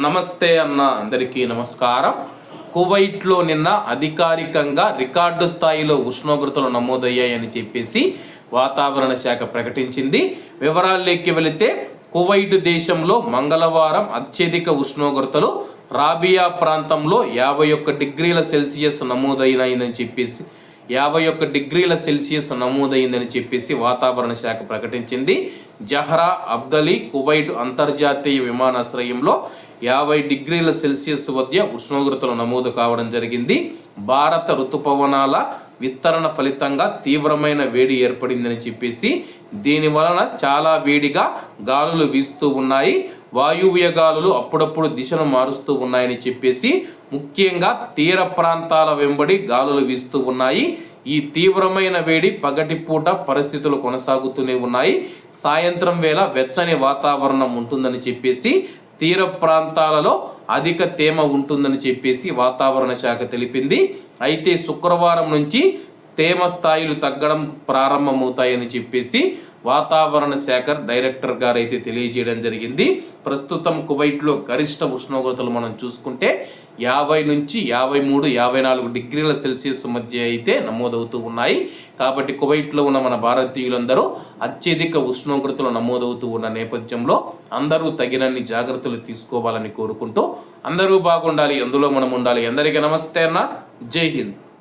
నమస్తే అన్న అందరికీ నమస్కారం. కువైట్లో నిన్న అధికారికంగా రికార్డు స్థాయిలో ఉష్ణోగ్రతలు నమోదయ్యాయని చెప్పేసి వాతావరణ శాఖ ప్రకటించింది. వివరాల్లోకి వెళితే కువైట్ దేశంలో మంగళవారం అత్యధిక ఉష్ణోగ్రతలు రాబియా ప్రాంతంలో యాభై ఒక్క డిగ్రీల సెల్సియస్ నమోదైనాయని చెప్పేసి యాభై ఒక్క డిగ్రీల సెల్సియస్ నమోదైందని చెప్పేసి వాతావరణ శాఖ ప్రకటించింది. జహ్రా అబ్దలీ కువైట్ అంతర్జాతీయ విమానాశ్రయంలో యాభై డిగ్రీల సెల్సియస్ వద్ద ఉష్ణోగ్రతలు నమోదు కావడం జరిగింది. భారత ఋతుపవనాల విస్తరణ ఫలితంగా తీవ్రమైన వేడి ఏర్పడిందని చెప్పేసి దీని వలన చాలా వేడిగా గాలులు వీస్తూ ఉన్నాయి. వాయువ్య గాలులు అప్పుడప్పుడు దిశను మారుస్తూ ఉన్నాయని చెప్పేసి ముఖ్యంగా తీర ప్రాంతాల వెంబడి గాలులు వీస్తూ ఉన్నాయి. ఈ తీవ్రమైన వేడి పగటిపూట పరిస్థితులు కొనసాగుతూనే ఉన్నాయి. సాయంత్రం వేళ వెచ్చని వాతావరణం ఉంటుందని చెప్పేసి తీర ప్రాంతాలలో అధిక తేమ ఉంటుందని చెప్పేసి వాతావరణ శాఖ తెలిపింది. అయితే శుక్రవారం నుంచి తేమ స్థాయిలు తగ్గడం ప్రారంభమవుతాయని చెప్పేసి వాతావరణ శాఖ డైరెక్టర్ గారు అయితే తెలియజేయడం జరిగింది. ప్రస్తుతం కువైట్లో గరిష్ట ఉష్ణోగ్రతలు మనం చూసుకుంటే యాభై నుంచి యాభై మూడు యాభై నాలుగు డిగ్రీల సెల్సియస్ మధ్య అయితే నమోదవుతూ ఉన్నాయి. కాబట్టి కువైట్లో ఉన్న మన భారతీయులందరూ అత్యధిక ఉష్ణోగ్రతలు నమోదవుతూ ఉన్న నేపథ్యంలో అందరూ తగినన్ని జాగ్రత్తలు తీసుకోవాలని కోరుకుంటూ అందరూ బాగుండాలి అందులో మనం ఉండాలి. అందరికీ నమస్తే అన్న. జై హింద్.